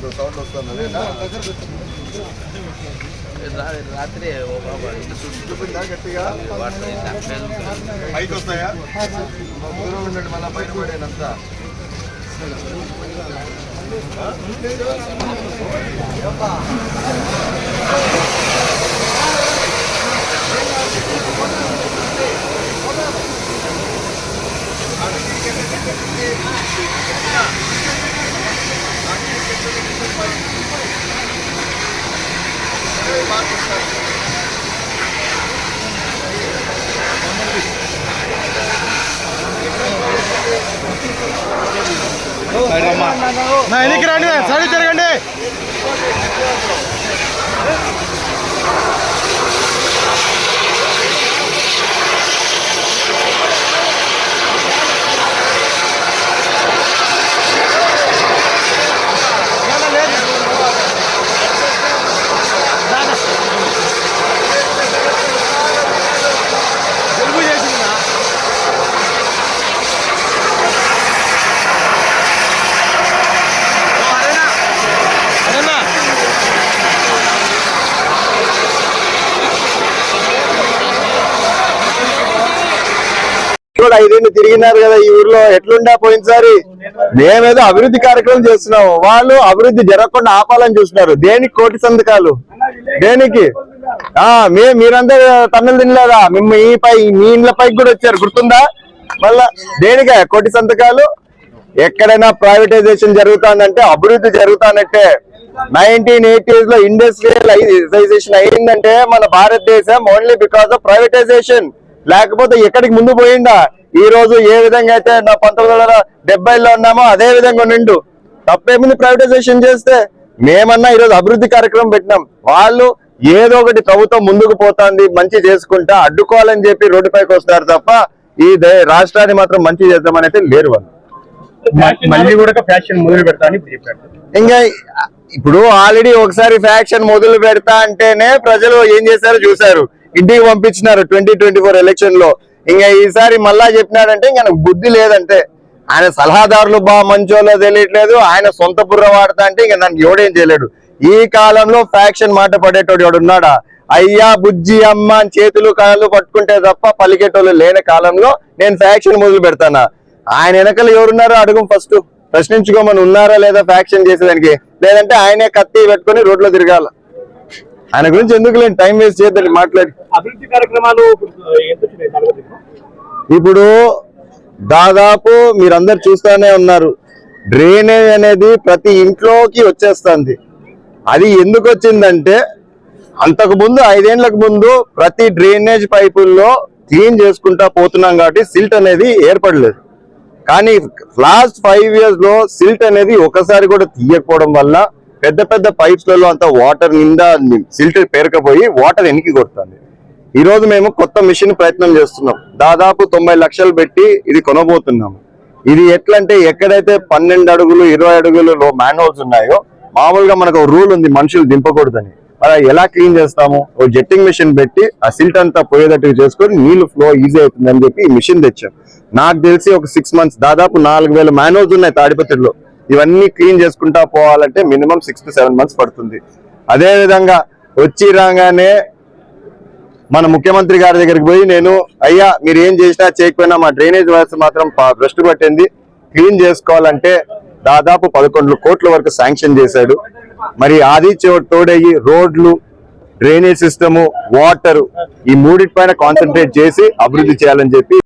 అదో సౌండ్ వస్తుంది రాత్రి ఓ బాబా చూపిందా గట్టిగా పైకి వస్తాయా దూరం ఉండండి మళ్ళీ పైన పడేనంతా నా ఎనికి రండి సరి తిరగండి. కూడా ఐదేళ్ళు తిరిగినారు కదా ఈ ఊర్లో. ఎట్లుండా పోయినసారి? మేమేదో అభివృద్ధి కార్యక్రమం చేస్తున్నాము. వాళ్ళు అభివృద్ధి జరగకుండా ఆపాలని చూస్తున్నారు. దేనికి కోటి సంతకాలు? దేనికి? ఆ మే మీరంతా తమిళ తినలేదా? మేము ఈ పై మీ ఇండ్ల పైకి కూడా వచ్చారు. గుర్తుందా? మళ్ళా దేనికా? కోటి సంతకాలు? ఎక్కడైనా ప్రైవేటైజేషన్ జరుగుతుందంటే అభివృద్ధి జరుగుతానంటే నైన్టీన్ ఎయిటీస్లో ఇండస్ట్రియలైజేషన్ అయిందంటే మన భారతదేశం ఓన్లీ బికాస్ ఆఫ్ ప్రైవేటైజేషన్. లేకపోతే ఎక్కడికి ముందు పోయిందా? ఈ రోజు ఏ విధంగా అయితే నా పంతొమ్మిది వందల డెబ్బైలో ఉన్నామో అదే విధంగా నిండు. తప్పేముంది ప్రైవేటైజేషన్ చేస్తే? మేమన్నా ఈరోజు అభివృద్ధి కార్యక్రమం పెట్టినాం. వాళ్ళు ఏదో ఒకటి ప్రభుత్వం ముందుకు పోతాంది మంచి చేసుకుంటా అడ్డుకోవాలని చెప్పి రోడ్డుపైకి వస్తారు తప్ప ఈ రాష్ట్రాన్ని మాత్రం మంచి చేద్దామని అయితే లేరు వాళ్ళు. మళ్ళీ కూడా ఫ్యాషన్ మొదలు ఇంకా ఇప్పుడు ఆల్రెడీ ఒకసారి ఫ్యాక్షన్ మొదలు పెడతా అంటేనే ప్రజలు ఏం చేశారో చూశారు. ఇంటికి పంపించినారు ట్వంటీ ట్వంటీ ఫోర్ ఎలక్షన్లో. ఇంకా ఈసారి మళ్ళా చెప్పినాడంటే ఇంకా బుద్ధి లేదంటే. ఆయన సలహాదారులు బా మంచోలో తెలియట్లేదు ఆయన సొంత బుర్ర వాడతా అంటే ఇంకా నన్ను ఎవడేం చేయలేడు. ఈ కాలంలో ఫ్యాక్షన్ మాట పడేటోడు ఎవడున్నాడా అయ్యా బుజ్జి అమ్మ అని చేతులు కాళ్ళు పట్టుకుంటే తప్ప పలికేటోళ్ళు లేని కాలంలో నేను ఫ్యాక్షన్ మొదలు పెడతానా? ఆయన వెనకలు ఎవరున్నారో అడుగు ఫస్ట్. ప్రశ్నించుకోమని ఉన్నారా లేదా ఫ్యాక్షన్ చేసేదానికి? లేదంటే ఆయనే కత్తి పెట్టుకొని రోడ్లో తిరగాల. ఆయన గురించి ఎందుకు లేని టైం వేస్ట్ చేయద్దని మాట్లాడి. అభివృద్ధి కార్యక్రమాలు ఇప్పుడు దాదాపు మీరందరు చూస్తూనే ఉన్నారు. డ్రైనేజ్ అనేది ప్రతి ఇంట్లోకి వచ్చేస్తుంది. అది ఎందుకు వచ్చిందంటే అంతకు ముందు ఐదేళ్ళకు ముందు ప్రతి డ్రైనేజ్ పైపుల్లో క్లీన్ చేసుకుంటా పోతున్నాం కాబట్టి సిల్ట్ అనేది ఏర్పడలేదు. కానీ లాస్ట్ ఫైవ్ ఇయర్స్లో సిల్ట్ అనేది ఒకసారి కూడా తీయకపోవడం వల్ల పెద్ద పెద్ద పైప్స్లలో అంత వాటర్ నిండా సిల్ట్ పేరకపోయి వాటర్ ఎనికి కొడుతుంది ఈ రోజు మేము కొత్త మిషన్ ప్రయత్నం చేస్తున్నాం. దాదాపు తొంభై లక్షలు పెట్టి ఇది కొనబోతున్నాము ఇది ఎట్లంటే ఎక్కడైతే పన్నెండు అడుగులు ఇరవై అడుగులు మ్యాన్ హోల్స్ ఉన్నాయో మామూలుగా మనకు రూల్ ఉంది మనుషులు దింపకూడదని. మరి ఎలా క్లీన్ చేస్తాము? ఓ జెట్టింగ్ మిషన్ పెట్టి ఆ సిల్ట్ అంతా పోయేటట్టు చేసుకొని నీళ్ళు ఫ్లో ఈజీ అవుతుందని చెప్పి ఈ మిషన్ తెచ్చాం. నాకు తెలిసి ఒక సిక్స్ మంత్స్ దాదాపు నాలుగు వేల మాన్యువల్స్ ఉన్నాయి తాడిపత్రిలో. ఇవన్నీ క్లీన్ చేసుకుంటా పోవాలంటే minimum six to seven months పడుతుంది. అదే విధంగా వచ్చి రాగానే మన ముఖ్యమంత్రి గారి దగ్గరికి పోయి నేను అయ్యా మీరు ఏం చేసినా చేయకపోయినా మా డ్రైనేజ్ వ్యవస్థ మాత్రం ప- భ్రష్టు పట్టింది. క్లీన్ చేసుకోవాలంటే దాదాపు పదకొండు కోట్ల వరకు శాంక్షన్ చేశాడు. మరి ఆది తోడయ్యి రోడ్లు డ్రైనేజ్ సిస్టము వాటర్ ఈ మూడిటి పైన కాన్సన్ట్రేట్ చేసి అభివృద్ధి చేయాలని చెప్పి